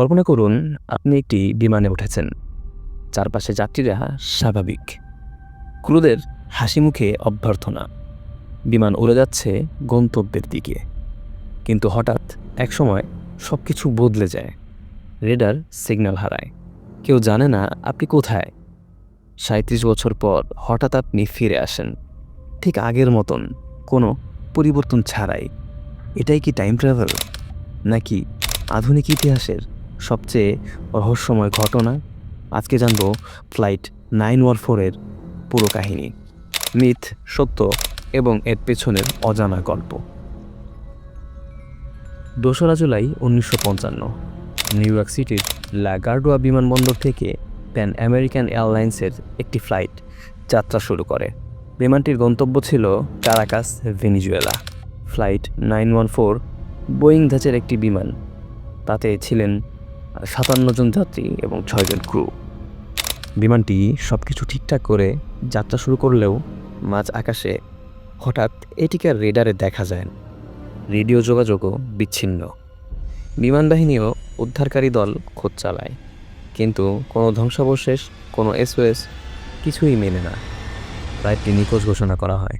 কল্পনা করুন, আপনি একটি বিমানে উঠেছেন। চারপাশে যাত্রীরা স্বাভাবিক। ক্রুদের হাসি মুখে অভ্যর্থনা। বিমান উড়ে যাচ্ছে গন্তব্যের দিকে। কিন্তু হঠাৎ একসময় সব কিছু বদলে যায়। রেডার সিগন্যাল হারায়। কেউ জানে না আপনি কোথায়। সাঁত্রিশ বছর পর হঠাৎ আপনি ফিরে আসেন। ঠিক আগের মতন কোনো পরিবর্তন ছাড়াই। এটাই কি টাইম ট্রাভেল নাকি আধুনিক ইতিহাসের সবচেয়ে রহস্যময় ঘটনা। আজকে জানব ফ্লাইট নাইন ওয়ান ফোরের পুরো কাহিনী, মিথ, সত্য এবং এর পেছনের অজানা গল্প। দোসরা জুলাই উনিশশো পঞ্চান্ন, নিউ ইয়র্ক সিটির লাগার্ডোয়া বিমানবন্দর থেকে প্যান আমেরিকান এয়ারলাইন্সের একটি ফ্লাইট যাত্রা শুরু করে। বিমানটির গন্তব্য ছিল Caracas, Venezuela. Flight nine one four, Boeing ধাঁচের একটি বিমান, তাতে ছিলেন সাতান্ন জন যাত্রী এবং ছয়জন ক্রু বিমানটি সব কিছু ঠিকঠাক করে যাত্রা শুরু করলেও মাঝ আকাশে হঠাৎ এটিকে আর রেডারে দেখা যায় না। রেডিও যোগাযোগও বিচ্ছিন্ন। বিমান বাহিনীও উদ্ধারকারী দল খোঁজ চালায় কিন্তু কোনো ধ্বংসাবশেষ কোনো এসওএস কিছুই মেনে না। ফ্লাইটটি নিখোঁজ ঘোষণা করা হয়।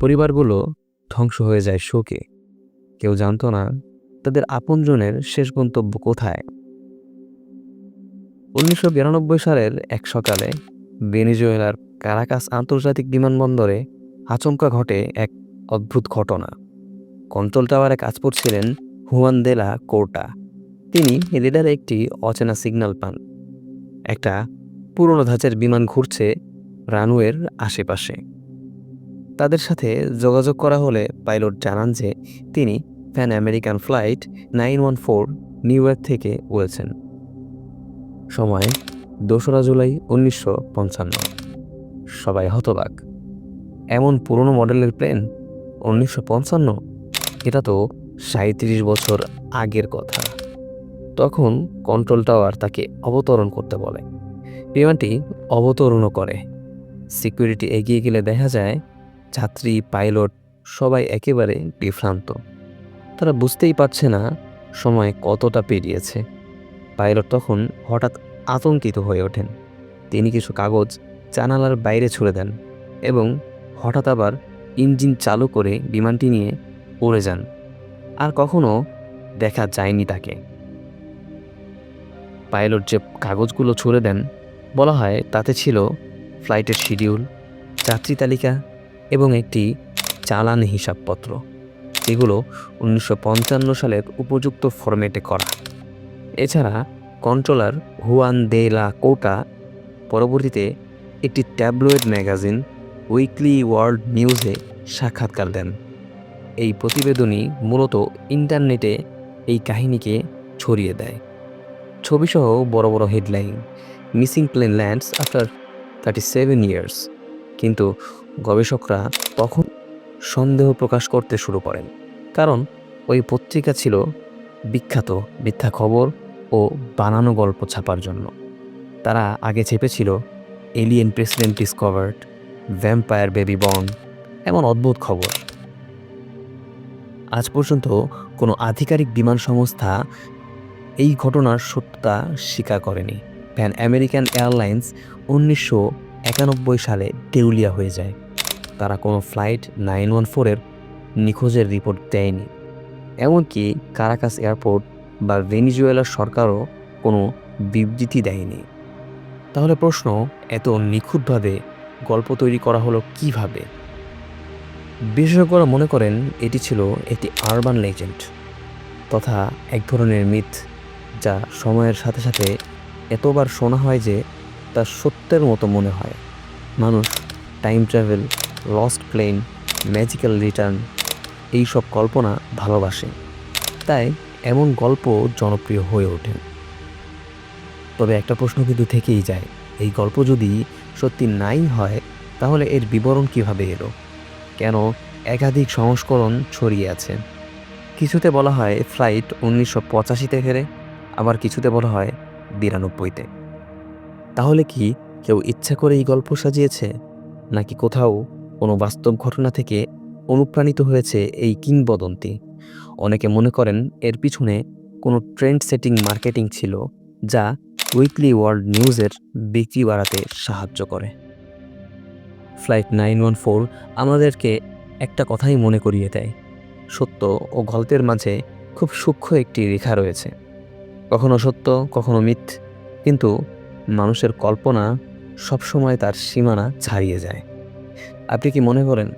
পরিবারগুলো ধ্বংস হয়ে যায় শোকে। কেউ জানতো না তাদের আপনজনের শেষ গন্তব্য কোথায়। উনিশশো বিরানব্বই সালের এক সকালে ভেনিজুয়েলার কারাকাস আন্তর্জাতিক বিমানবন্দরে আচমকা ঘটে এক অদ্ভুত ঘটনা। কন্ট্রোল টাওয়ারে কাজ করছিলেন হুয়ান দেলা কোর্টা। তিনি রেডারে একটি অচেনা সিগন্যাল পান। একটা পুরনো ধাঁচের বিমান ঘুরছে রানওয়ের আশেপাশে। তাদের সাথে যোগাযোগ করা হলে পাইলট জানান যে তিনি Pan American flight nine one four New York থেকে উড়েছেন সময় দোসরা জুলাই উনিশশো পঞ্চান্ন। সবাই হতবাক। এমন পুরনো মডেলের প্লেন উনিশশো পঞ্চান্ন? এটা তো সাঁত্রিশ বছর আগের কথা। তখন কন্ট্রোল টাওয়ার তাকে অবতরণ করতে বলে। বিমানটি অবতরণও করে। সিকিউরিটি এগিয়ে গেলে দেখা যায়, যাত্রী, পাইলট সবাই একেবারে বিভ্রান্ত। তারা বুঝতেই পারছে না সময় কতটা পেরিয়েছে। পাইলট তখন হঠাৎ আতঙ্কিত হয়ে ওঠেন। তিনি কিছু কাগজ জানালার বাইরে ছুড়ে দেন এবং হঠাৎ আবার ইঞ্জিন চালু করে বিমানটি নিয়ে উড়ে যান। আর কখনো দেখা যায়নি তাকে। পাইলট যে কাগজগুলো ছুড়ে দেন, বলা হয় তাতে ছিল ফ্লাইটের শিডিউল, যাত্রী তালিকা এবং একটি চালান হিসাবপত্র। যেগুলো উনিশশো সালের উপযুক্ত ফরম্যাটে করা। এছাড়া কন্ট্রোলার হুয়ান দে লা কোটা পরবর্তীতে একটি ট্যাবলয়েড ম্যাগাজিন উইকলি ওয়ার্ল্ড নিউজে সাক্ষাৎকার দেন। এই প্রতিবেদনই মূলত ইন্টারনেটে এই কাহিনীকে ছড়িয়ে দেয়। ছবিসহ বড় বড় headline, missing plane lands after thirty seven years. কিন্তু গবেষকরা তখন সন্দেহ প্রকাশ করতে শুরু করেন। কারণ ওই পত্রিকা ছিল বিখ্যাত মিথ্যা খবর ও বানানো গল্প ছাপার জন্য। তারা আগে চেপেছিল alien president discovered vampire baby born এমন অদ্ভুত খবর। আজ পর্যন্ত কোনো আধিকারিক বিমান সংস্থা এই ঘটনার সত্যতা স্বীকার করেনি। প্যান আমেরিকান এয়ারলাইন্স উনিশশো একানব্বই সালে দেউলিয়া হয়ে যায়। তারা কোনো ফ্লাইট নাইন ওয়ান ফোরের নিখোঁজের রিপোর্ট দেয়নি। এমনকি কারাকাস এয়ারপোর্ট বা ভেনিজুয়েলার সরকারও কোনো বিবৃতি দেয়নি। তাহলে প্রশ্ন, এত নিখুঁতভাবে গল্প তৈরি করা হলো কীভাবে? বিশেষজ্ঞরা মনে করেন এটি ছিল একটি আরবান লেজেন্ড তথা এক ধরনের মিথ যা সময়ের সাথে সাথে এতবার শোনা হয় যে তা সত্যের মতো মনে হয়। মানুষ time travel lost plane magical return এই সব কল্পনা ভালোবাসে। তাই এমন গল্প জনপ্রিয় হয়ে ওঠে। তবে একটা প্রশ্ন কিন্তু থেকেই যায়, এই গল্প যদি সত্যি নাই হয়, তাহলে এর বিবরণ কীভাবে এলো? কেন একাধিক সংস্করণ ছড়িয়ে আছে? কিছুতে বলা হয় ফ্লাইট উনিশশো পঁচাশিতে ফেরে, আবার কিছুতে বলা হয় বিরানব্বইতে। তাহলে কি কেউ ইচ্ছা করে এই গল্প সাজিয়েছে? নাকি কোথাও কোনো বাস্তব ঘটনা থেকে অনুপ্রাণিত হয়েছে এই কিংবদন্তি? অনেকে মনে করেন এর পিছনে কোনো ট্রেন্ড সেটিং মার্কেটিং ছিল যা উইকলি ওয়ার্ল্ড নিউজের বিক্রি বাড়াতে সাহায্য করে। ফ্লাইট নাইন ওয়ান ফোর আমাদেরকে একটা কথাই মনে করিয়ে দেয়। সত্য ও গল্পের মাঝে খুব সূক্ষ্ম একটি রেখা রয়েছে। কখনো সত্য, কখনো মিথ, কিন্তু মানুষের কল্পনা সবসময় তার সীমানা ছাড়িয়ে যায়। আপনি কি মনে করেন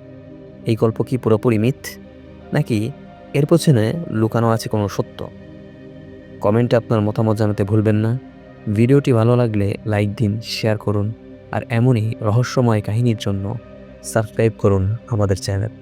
এই গল্প কি পুরোপুরি মিথ, নাকি এর পেছনে লুকানো আছে কোনো সত্য। কমেন্টে আপনার মতামত জানাতে ভুলবেন না। ভিডিওটি ভালো লাগলে লাইক দিন, শেয়ার করুন, আর এমনই রহস্যময় কাহিনীর জন্য সাবস্ক্রাইব করুন আমাদের চ্যানেল।